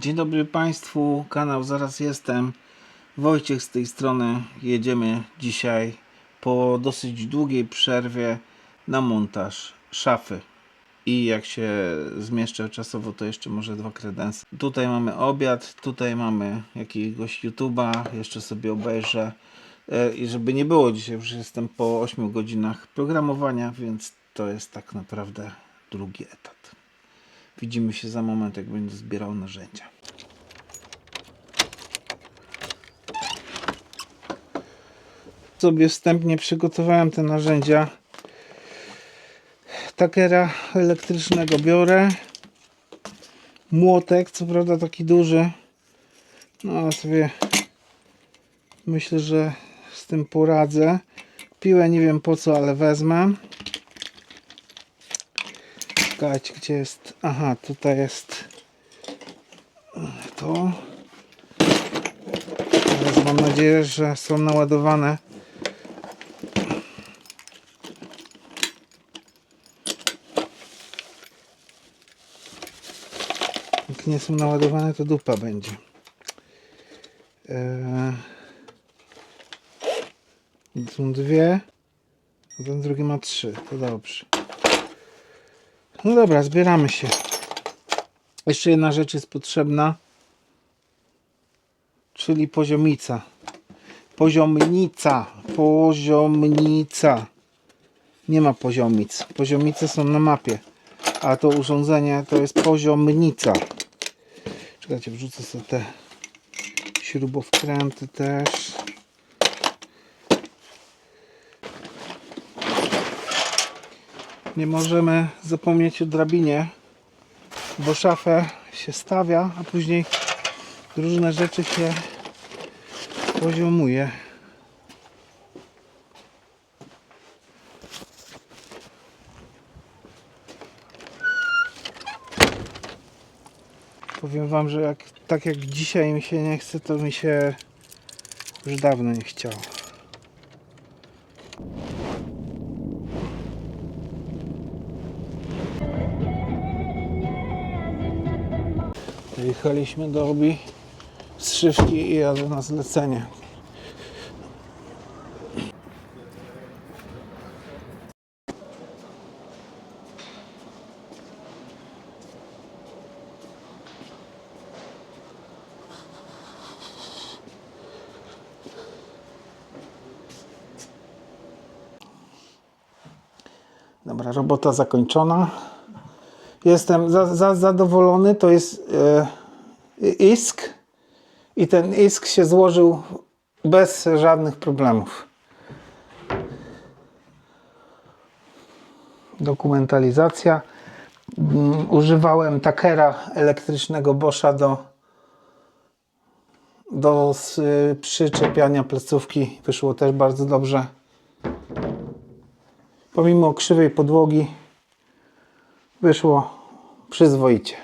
Dzień dobry Państwu, kanał Zaraz Jestem. Wojciech z tej strony. Jedziemy dzisiaj po dosyć długiej przerwie na montaż szafy. I jak się zmieszczę czasowo, to jeszcze może dwa kredensy. Tutaj mamy obiad, tutaj mamy jakiegoś YouTube'a, jeszcze sobie obejrzę. E, I żeby nie było dzisiaj, już jestem po 8 godzinach programowania, więc to jest tak naprawdę drugi etat. Widzimy się za moment, jak będę zbierał narzędzia. Sobie wstępnie przygotowałem te narzędzia. Takera elektrycznego biorę. Młotek, co prawda taki duży. No ale sobie myślę, że z tym poradzę. Piłę nie wiem po co, ale wezmę. Czekajcie, gdzie jest? Aha, tutaj jest to. Teraz mam nadzieję, że są naładowane. Jak nie są naładowane, to dupa będzie. Eee, są dwie, a ten drugi ma trzy. To dobrze. No dobra, zbieramy się. Jeszcze jedna rzecz jest potrzebna, czyli poziomica. Poziomnica, poziomnica. Nie ma poziomic. Poziomice są na mapie, a to urządzenie to jest poziomnica. Czekajcie, wrzucę sobie te śrubowkręty też. Nie możemy zapomnieć o drabinie, bo szafę się stawia, a później różne rzeczy się poziomuje. Powiem wam, że jak, tak jak dzisiaj mi się nie chce, to mi się już dawno nie chciało. Jechaliśmy do obi zszywki i jadę na zlecenie. Dobra, robota zakończona. Jestem za, za, zadowolony. To jest e, isk i ten isk się złożył bez żadnych problemów. Dokumentalizacja. Mm, Używałem takera elektrycznego Boscha do, do s- przyczepiania placówki. Wyszło też bardzo dobrze. Pomimo krzywej podłogi wyszło przyzwoicie.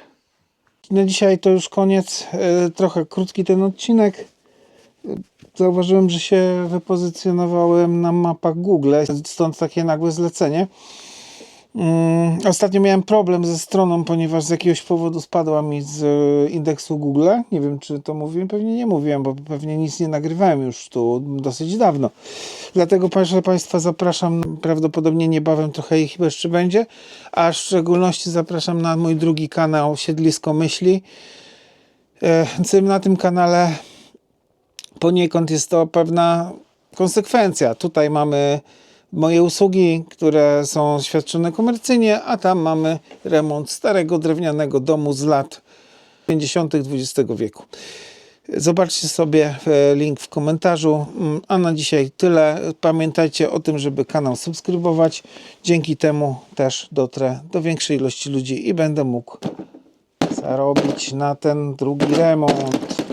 Na dzisiaj to już koniec. E, Trochę krótki ten odcinek. E, Zauważyłem, że się wypozycjonowałem na mapach Google, stąd takie nagłe zlecenie. Mm, Ostatnio miałem problem ze stroną, ponieważ z jakiegoś powodu spadła mi z e, indeksu Google. Nie wiem, czy to mówiłem, pewnie nie mówiłem, bo pewnie nic nie nagrywałem już tu dosyć dawno. Dlatego proszę Państwa zapraszam, prawdopodobnie niebawem trochę ich jeszcze będzie, a w szczególności zapraszam na mój drugi kanał Siedlisko Myśli. E, Na tym kanale poniekąd jest to pewna konsekwencja. Tutaj mamy moje usługi, które są świadczone komercyjnie, a tam mamy remont starego drewnianego domu z lat 50. XX wieku. Zobaczcie sobie e, link w komentarzu. Mm, A na dzisiaj tyle. Pamiętajcie o tym, żeby kanał subskrybować. Dzięki temu też dotrę do większej ilości ludzi i będę mógł zarobić na ten drugi remont.